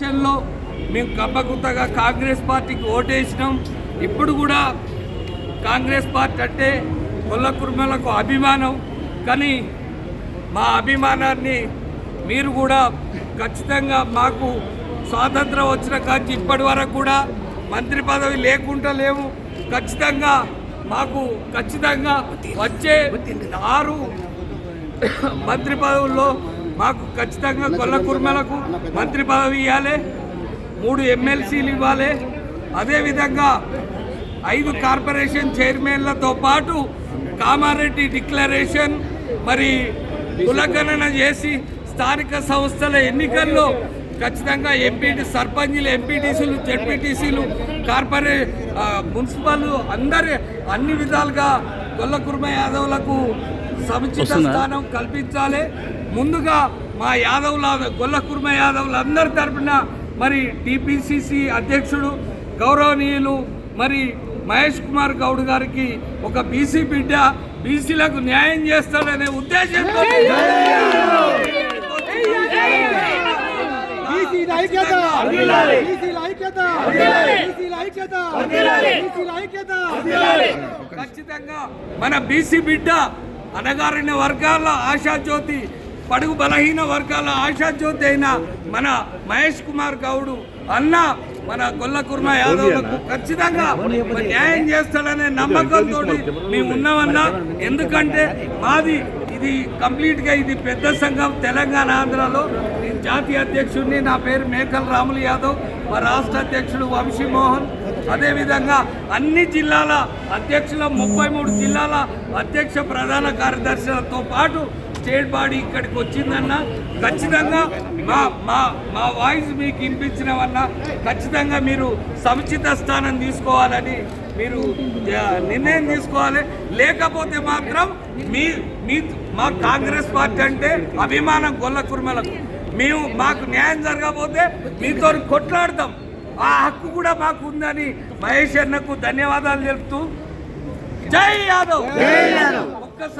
ఎలక్షన్లో మేము కప్పగుత్తగా కాంగ్రెస్ పార్టీకి ఓటేసినాం. ఇప్పుడు కూడా కాంగ్రెస్ పార్టీ అంటే కొల్ల కుర్మలకు అభిమానం. కానీ మా అభిమానాన్ని మీరు కూడా ఖచ్చితంగా మాకు స్వాతంత్రం వచ్చిన కాంచి ఇప్పటి వరకు కూడా మంత్రి పదవి లేకుండా లేవు. ఖచ్చితంగా మాకు ఖచ్చితంగా వచ్చే ఆరు మంత్రి పదవుల్లో మాకు ఖచ్చితంగా కొల్ల కుర్మలకు మంత్రి పదవి ఇవ్వాలి మూడు ఎమ్మెల్సీలు ఇవ్వాలి. అదేవిధంగా ఐదు కార్పొరేషన్ చైర్మన్లతో పాటు కామారెడ్డి డిక్లరేషన్ మరి కులగణన చేసి స్థానిక సంస్థల ఎన్నికల్లో ఖచ్చితంగా ఎంపీటీ సర్పంచ్లు ఎంపీటీసీలు జెడ్పీటీసీలు కార్పొరే మున్సిపల్ అందరి అన్ని విధాలుగా గొల్ల కుర్మ యాదవులకు సముచిత స్థానం కల్పించాలి. ముందుగా మా యాదవుల గొల్ల కుర్మ యాదవులు అందరి తరపున మరి టిపిసిసి అధ్యక్షుడు గౌరవనీయులు మరి మహేష్ కుమార్ గౌడ్ గారికి ఒక బీసీ బిడ్డ బీసీలకు న్యాయం చేస్తాడనే ఉద్దేశంతో ఖచ్చితంగా మన బీసీ బిడ్డ అనగారిన వర్గాల ఆశాజ్యోతి పడుగు బలహీన వర్గాల ఆశాజ్యోతి అయిన మన మహేష్ కుమార్ గౌడు అన్న మన గొల్ల కుర్మ యాదవ్లకు ఖచ్చితంగా న్యాయం చేస్తాడనే నమ్మకంతో మేము ఉన్నామన్నా. ఎందుకంటే మాది ఇది కంప్లీట్గా ఇది పెద్ద సంఘం తెలంగాణ ఆంధ్రలో. నేను జాతీయ అధ్యక్షుడిని నా పేరు మేకల్ రాములు యాదవ్ మా రాష్ట్ర అధ్యక్షుడు వంశీ మోహన్. అదేవిధంగా అన్ని జిల్లాల అధ్యక్షుల ముప్పై మూడు జిల్లాల అధ్యక్ష ప్రధాన కార్యదర్శులతో పాటు స్టేట్ బాడీ ఇక్కడికి వచ్చిందన్న ఖచ్చితంగా మా మా మా వాయిస్ మీకు వినిపించినవన్నా ఖచ్చితంగా మీరు సముచిత స్థానం తీసుకోవాలని మీరు నిర్ణయం తీసుకోవాలి. లేకపోతే మాత్రం మీ మీ మా కాంగ్రెస్ పార్టీ అంటే అభిమానం గొల్ల కుర్మలకు. మేము మాకు న్యాయం జరగకపోతే మీతో కొట్లాడతాం. ఆ హక్కు కూడా మాకు ఉందని మహేష్ అన్నకు ధన్యవాదాలు తెలుపుతూ. జై యాదవ్! ఒక్కసారి